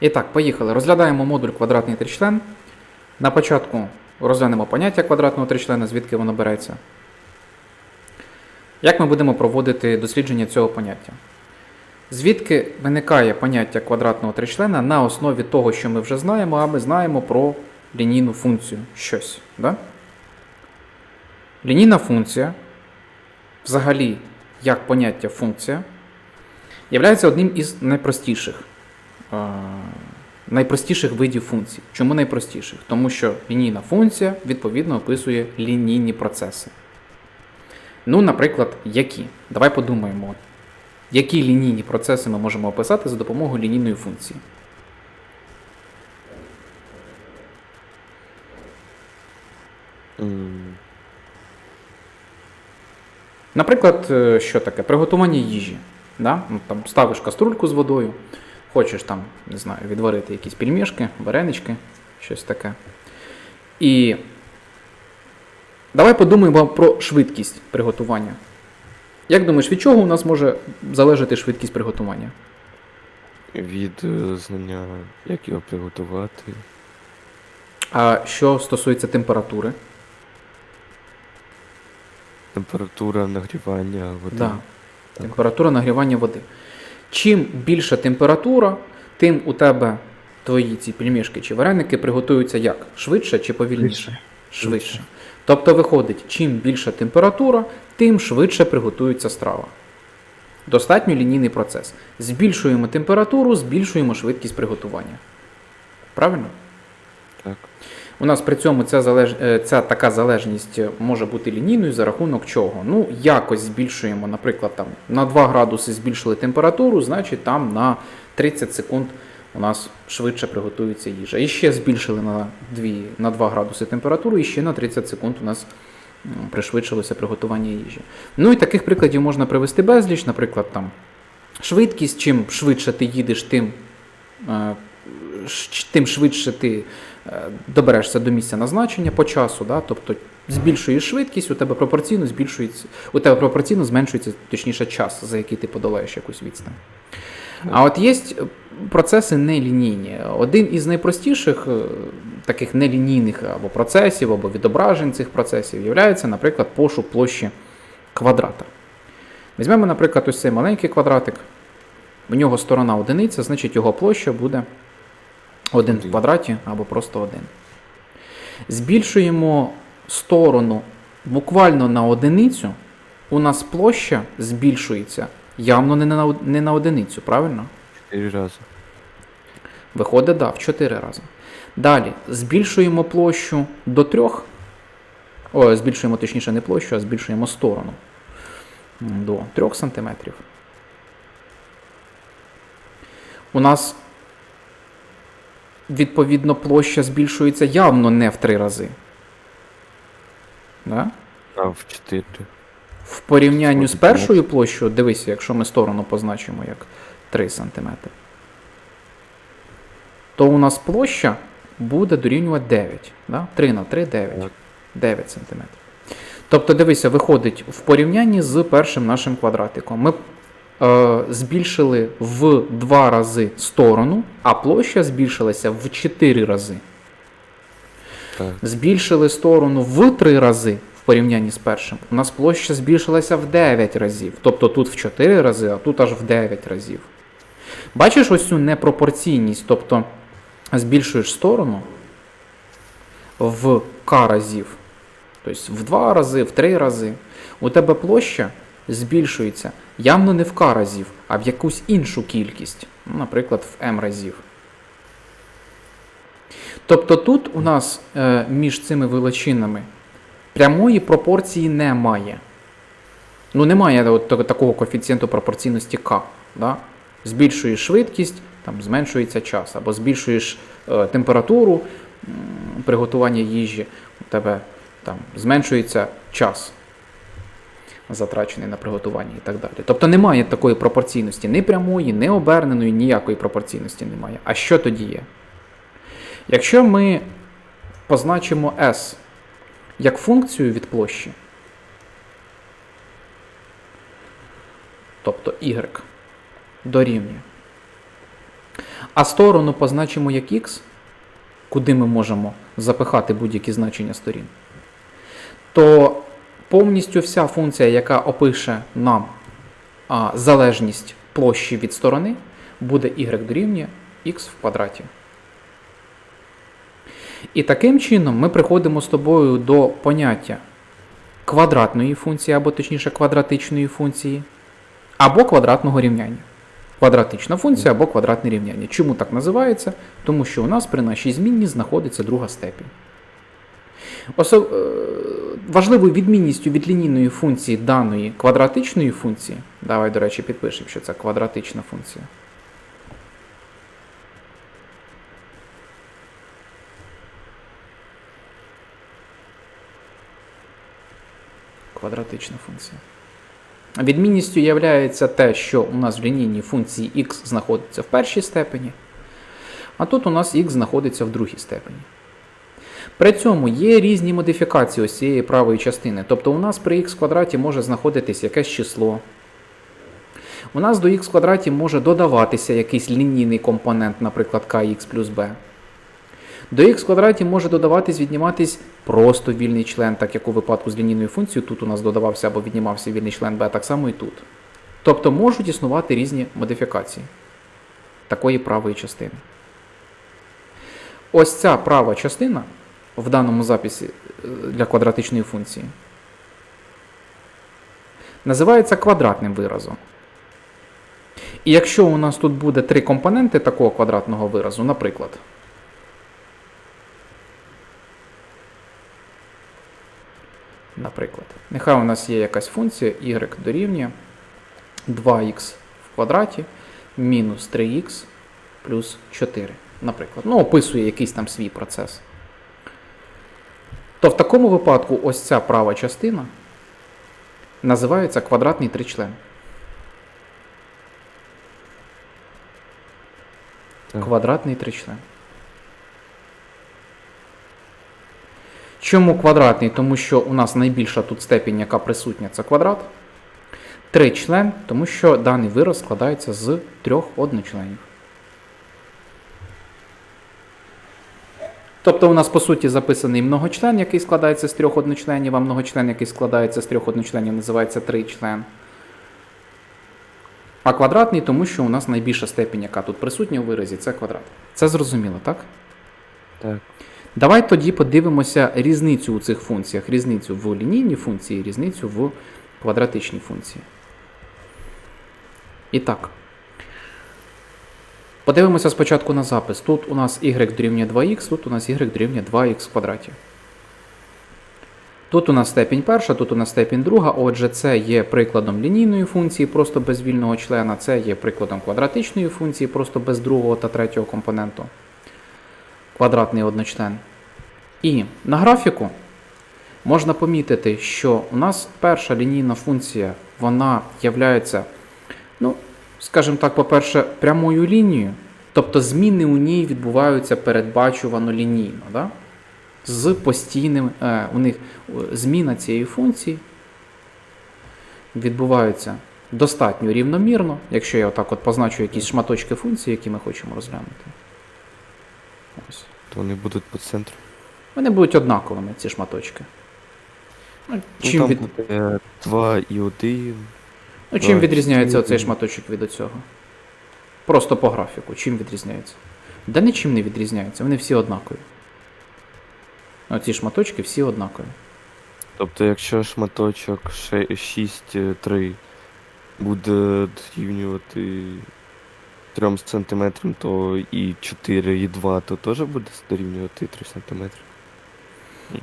І так, поїхали. Розглядаємо модуль квадратний тричлен. На початку розглянемо поняття квадратного тричлена, звідки воно береться. Як ми будемо проводити дослідження цього поняття? Звідки виникає поняття квадратного тричлена на основі того, що ми вже знаємо, а ми знаємо про лінійну функцію щось. Да? Лінійна функція, взагалі, як поняття функція, є одним із найпростіших, найпростіших видів функцій. Чому найпростіших? Тому що лінійна функція відповідно описує лінійні процеси. Ну, наприклад, які? Давай подумаємо, які лінійні процеси ми можемо описати за допомогою лінійної функції. Наприклад, е, що таке? Приготування їжі. Да? Ну, там, ставиш каструльку з водою, хочеш там, не знаю, відварити якісь пельмешки, варенички, щось таке. І давай подумаємо про швидкість приготування. Як думаєш, від чого у нас може залежати швидкість приготування? Від е, знання, як його приготувати. А що стосується температури? Температура нагрівання води. Да. Температура нагрівання води. Чим більша температура, тим у тебе твої ці пельмешки чи вареники приготуються як? Швидше чи повільніше? Швидше. Тобто виходить, чим більша температура, тим швидше приготується страва. Достатньо лінійний процес. Збільшуємо температуру, збільшуємо швидкість приготування. Правильно? Так. У нас при цьому ця, залеж... е, ця така залежність може бути лінійною за рахунок чого? Ну, якось збільшуємо, наприклад, там, на 2 градуси збільшили температуру, значить там на 30 секунд у нас швидше приготується їжа. І ще збільшили на 2, на 2 градуси температуру, і ще на 30 секунд у нас пришвидшилося приготування їжі. Ну і таких прикладів можна привести безліч, наприклад, там швидкість, чим швидше ти їдеш, тим, е, тим швидше ти е, доберешся до місця назначення по часу, да? тобто збільшуєш швидкість, у тебе пропорційно збільшується, у тебе пропорційно зменшується точніше час, за який ти подолаєш якусь відстань. А от є процеси нелінійні. Один із найпростіших е, таких нелінійних або процесів, або відображень цих процесів є, наприклад, пошук площі квадрата. Візьмемо, наприклад, ось цей маленький квадратик. У нього сторона одиниця, значить його площа буде 1 в квадраті або просто 1. Збільшуємо сторону буквально на одиницю, у нас площа збільшується явно не на, не на одиницю, правильно? Чотири рази. Виходить, да, в 4 рази. Далі збільшуємо площу до 3. О, збільшуємо точніше не площу, а збільшуємо сторону до 3 см. У нас відповідно площа збільшується явно не в 3 рази. Да? А в чотири. В порівнянні з першою площею, дивися, якщо ми сторону позначимо як 3 см, то у нас площа буде дорівнювати 9. Да? 3 на 3 9. 9 см. Тобто, дивися, виходить в порівнянні з першим нашим квадратиком. Ми збільшили в 2 рази сторону, а площа збільшилася в 4 рази. Так. Збільшили сторону в 3 рази в порівнянні з першим. У нас площа збільшилася в 9 разів. Тобто тут в 4 рази, а тут аж в 9 разів. Бачиш ось цю непропорційність, тобто збільшуєш сторону в k разів. Тобто в 2 рази, в 3 рази. У тебе площа збільшується явно не в k разів, а в якусь іншу кількість. Наприклад, в m разів. Тобто тут у нас е, між цими величинами прямої пропорції немає. Ну, немає от такого коефіцієнту пропорційності k. Да? Збільшуєш швидкість, там зменшується час, або збільшуєш е, температуру м, приготування їжі, у тебе там зменшується час, затрачений на приготування і так далі. Тобто немає такої пропорційності ні прямої, ні оберненої, ніякої пропорційності немає. А що тоді є? Якщо ми позначимо S як функцію від площі, тобто y дорівнює а сторону позначимо як х, куди ми можемо запихати будь-які значення сторін, то повністю вся функція, яка опише нам а, залежність площі від сторони, буде y дорівнює х в квадраті. І таким чином ми приходимо з тобою до поняття квадратної функції, або точніше квадратичної функції, або квадратного рівняння. Квадратична функція або квадратне рівняння. Чому так називається? Тому що у нас при нашій змінні знаходиться друга степінь. Осо... е, Важливою відмінністю від лінійної функції даної квадратичної функції, давай, до речі, підпишемо, що це квадратична функція. Квадратична функція. Відмінністю є те, що у нас в лінійній функції x знаходиться в першій степені, а тут у нас x знаходиться в другій степені. При цьому є різні модифікації ось цієї правої частини. Тобто у нас при х квадраті може знаходитись якесь число. У нас до х квадраті може додаватися якийсь лінійний компонент, наприклад, kx плюс b. До х квадраті може додаватись, відніматись просто вільний член, так як у випадку з лінійною функцією тут у нас додавався або віднімався вільний член b, так само і тут. Тобто можуть існувати різні модифікації такої правої частини. Ось ця права частина в даному записі е, для квадратичної функції називається квадратним виразом. І якщо у нас тут буде три компоненти такого квадратного виразу, наприклад, Наприклад, нехай у нас є якась функція y дорівнює 2х в квадраті мінус 3х плюс 4. Наприклад, ну, описує якийсь там свій процес. То в такому випадку ось ця права частина називається квадратний тричлен. Так. Квадратний тричлен. Чому квадратний? Тому що у нас найбільша тут степінь, яка присутня, це квадрат. Тричлен, тому що даний вираз складається з трьох одночленів. Тобто у нас по суті записаний многочлен, який складається з трьох одночленів, а многочлен, який складається з трьох одночленів, називається тричлен. А квадратний, тому що у нас найбільша степінь, яка тут присутня у виразі, це квадрат. Це зрозуміло, так? Так. Давай тоді подивимося різницю у цих функціях, різницю в лінійній функції, різницю в квадратичній функції. І так. Подивимося спочатку на запис. Тут у нас y дорівнює 2х, тут у нас y дорівнює 2х в квадраті. Тут у нас степінь перша, тут у нас степінь друга. Отже, це є прикладом лінійної функції просто без вільного члена, це є прикладом квадратичної функції просто без другого та третього компоненту. Квадратний одночлен. І на графіку можна помітити, що у нас перша лінійна функція, вона являється, ну, скажімо так, по-перше, прямою лінією. Тобто зміни у ній відбуваються передбачувано лінійно. Да? З постійним, е, у них е, зміна цієї функції відбувається достатньо рівномірно, якщо я отак от позначу якісь шматочки функції, які ми хочемо розглянути. Ось. То вони будуть по центру. Вони будуть однаковими, ці шматочки. Ну, Ну, чим, там від... буде 2 і 1. Ну, чим давай, відрізняється оцей шматочок від оцього? Просто по графіку. Чим відрізняється? Да нічим не відрізняються, вони всі однакові. Оці шматочки всі однакові. Тобто, якщо шматочок 6, 3 буде дорівнювати 3 см, то і 4, і 2, то теж буде дорівнювати 3 см.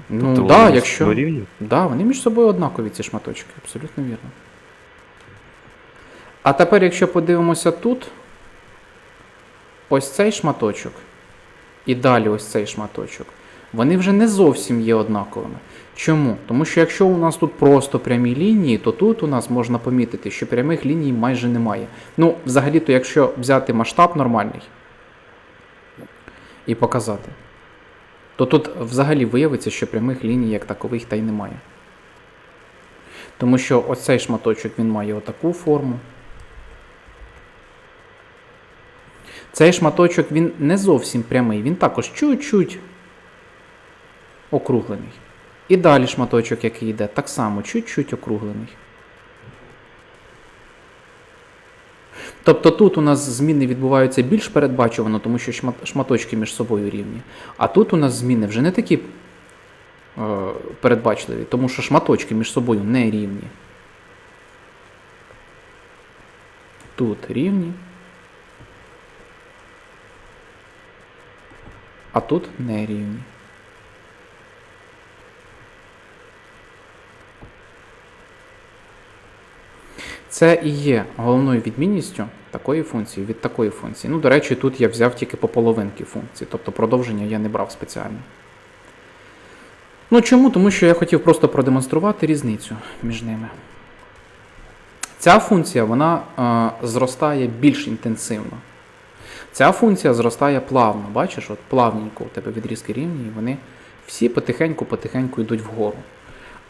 Ну, тобто да, якщо-? Да, вони між собою однакові, ці шматочки, абсолютно вірно. А тепер, якщо подивимося тут, ось цей шматочок, і далі ось цей шматочок, вони вже не зовсім є однаковими. Чому? Тому що якщо у нас тут просто прямі лінії, то тут у нас можна помітити, що прямих ліній майже немає. Ну, взагалі-то, якщо взяти масштаб нормальний і показати, то тут взагалі виявиться, що прямих ліній як такових та й немає. Тому що ось цей шматочок він має отаку форму. Цей шматочок він не зовсім прямий, він також чуть-чуть округлений. І далі шматочок, який йде, так само чуть-чуть округлений. Тобто тут у нас зміни відбуваються більш передбачувано, тому що шматочки між собою рівні. А тут у нас зміни вже не такі е, передбачливі, тому що шматочки між собою не рівні. Тут рівні. А тут не рівні. Це і є головною відмінністю такої функції від такої функції. Ну, до речі, тут я взяв тільки по половинки функції, тобто продовження я не брав спеціально. Ну чому? Тому що я хотів просто продемонструвати різницю між ними. Ця функція вона е, зростає більш інтенсивно. Ця функція зростає плавно. Бачиш, от плавненько у тебе відрізки рівні, і вони всі потихеньку-потихеньку йдуть вгору.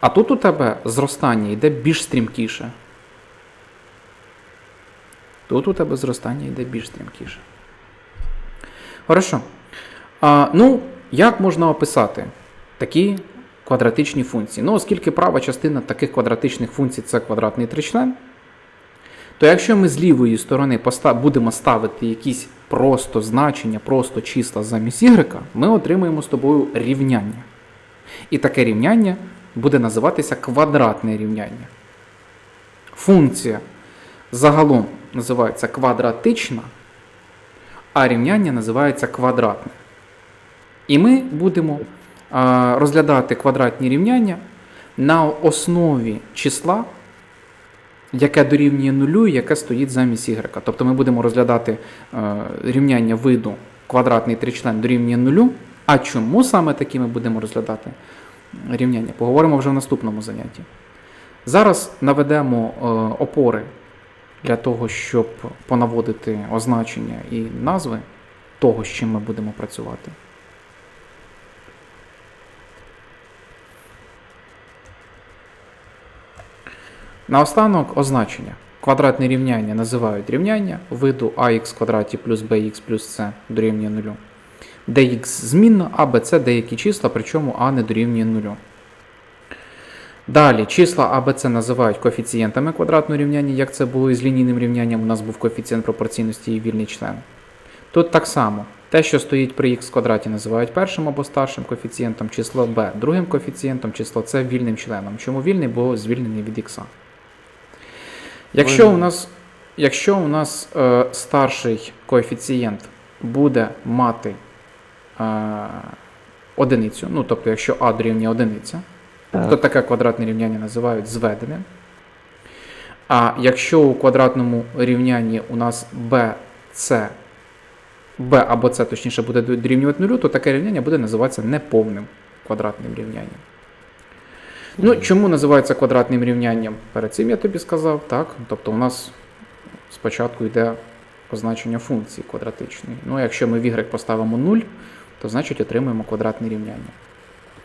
А тут у тебе зростання йде більш стрімкіше. Тут у тебе зростання йде більш стрімкіше. Хорошо. А, ну, як можна описати такі квадратичні функції? Ну, оскільки права частина таких квадратичних функцій це квадратний тричлен, то якщо ми з лівої сторони будемо ставити якісь просто значення, просто числа замість y, ми отримаємо з тобою рівняння. І таке рівняння буде називатися квадратне рівняння. Функція загалом називається квадратична, а рівняння називається квадратне. І ми будемо розглядати квадратні рівняння на основі числа, яке дорівнює нулю яке стоїть замість y. Тобто ми будемо розглядати е, рівняння виду квадратний тричлен дорівнює нулю. А чому саме такі ми будемо розглядати рівняння? Поговоримо вже в наступному занятті. Зараз наведемо е, опори для того, щоб понаводити означення і назви того, з чим ми будемо працювати. Наостанок означення. Квадратне рівняння називають рівняння виду ax квадраті плюс bx плюс c дорівнює нулю. dx змінна, а b це деякі числа, причому а не дорівнює нулю. Далі числа А, Б, С називають коефіцієнтами квадратного рівняння, як це було із лінійним рівнянням, у нас був коефіцієнт пропорційності і вільний член. Тут так само. Те, що стоїть при х квадраті, називають першим або старшим коефіцієнтом, число b другим коефіцієнтом, число c вільним членом. Чому вільний? Бо звільнений від х. Якщо у нас, якщо у нас е, старший коефіцієнт буде мати е, одиницю, ну тобто, якщо а дорівнює одиниця, то таке квадратне рівняння називають зведеним. А якщо у квадратному рівнянні у нас b, c, b або c, точніше, буде дорівнювати нулю, то таке рівняння буде називатися неповним квадратним рівнянням. Ну, чому називається квадратним рівнянням? Перед цим я тобі сказав, так? Тобто у нас спочатку йде позначення функції квадратичної. Ну, якщо ми в y поставимо 0, то значить отримуємо квадратне рівняння.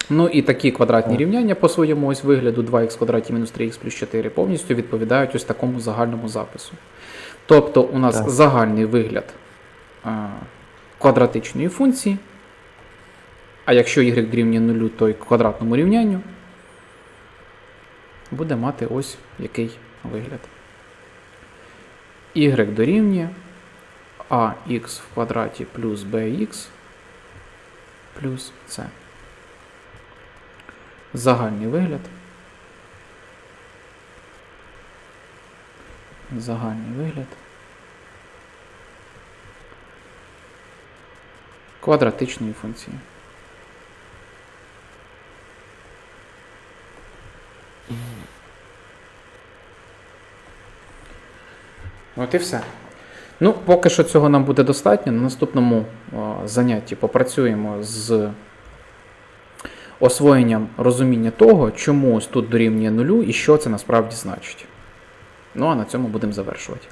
Ну і такі квадратні рівняння по своєму ось вигляду 2х квадраті мінус 3х плюс 4 повністю відповідають ось такому загальному запису. Тобто у нас Так. загальний вигляд квадратичної функції, а якщо y дорівнює 0, то й квадратному рівнянню буде мати ось який вигляд. y дорівнює ax в квадраті плюс bx плюс c. Загальний вигляд. Загальний вигляд. Квадратичної функції. От і все. Ну, поки що цього нам буде достатньо. На наступному занятті попрацюємо з освоєнням розуміння того, чому ось тут дорівнює нулю і що це насправді значить. Ну а на цьому будемо завершувати.